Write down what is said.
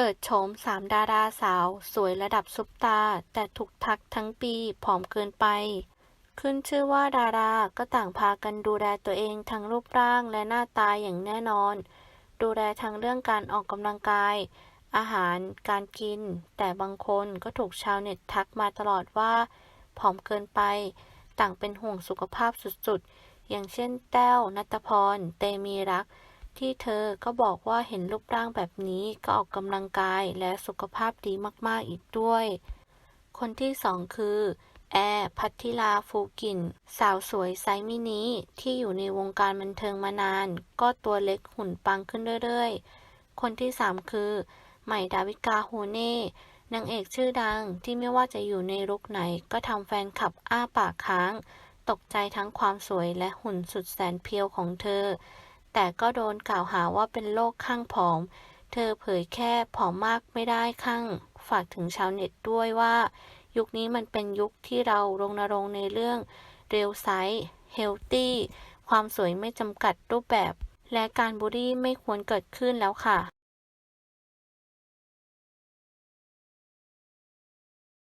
เปิดโฉมสามดาราสาว สวยระดับซุปตาร์แต่ถูกทักทั้งปีผอมเกินไป ขึ้นชื่อว่าดาราก็ต่างพากันดูแลตัวเองทั้งรูปร่างและหน้าตาอย่างแน่นอน ดูแลทั้งเรื่องการออกกำลังกาย อาหาร การกิน แต่บางคนก็ถูกชาวเน็ตทักมาตลอดว่า ผอมเกินไป ต่างเป็นห่วงสุขภาพสุดๆ อย่างเช่นแต้วนัตพร เตมีรัก ที่เธอก็บอกว่าเห็นรูปร่างแบบนี้ก็ออกกำลังกายและสุขภาพดีมากๆอีกด้วย คนที่สองคือแอร์พัทธิลาฟูกิน สาวสวยไซส์มินิที่อยู่ในวงการบันเทิงมานาน ก็ตัวเล็กหุ่นปังขึ้นเรื่อยๆ คนที่สามคือ ใหม่ดาวิกาโฮเน่นางเอกชื่อดังที่ไม่ว่าจะอยู่ในลุคไหน ก็ทำแฟนคลับอ้าปากค้าง ตกใจทั้งความสวยและหุ่นสุดแสนเพียวของเธอ แต่ก็โดนกล่าวหาว่าเป็นโรคข้างผอม เธอเผยแค่ผอมมากไม่ได้ข้าง ฝากถึงชาวเน็ตด้วยว่า ยุคนี้มันเป็นยุคที่เรารณรงค์ในเรื่องเรียวไซส์เฮลตี้ความสวยไม่จำกัดรูปแบบ และการบูลลี่ไม่ควรเกิดขึ้นแล้วค่ะ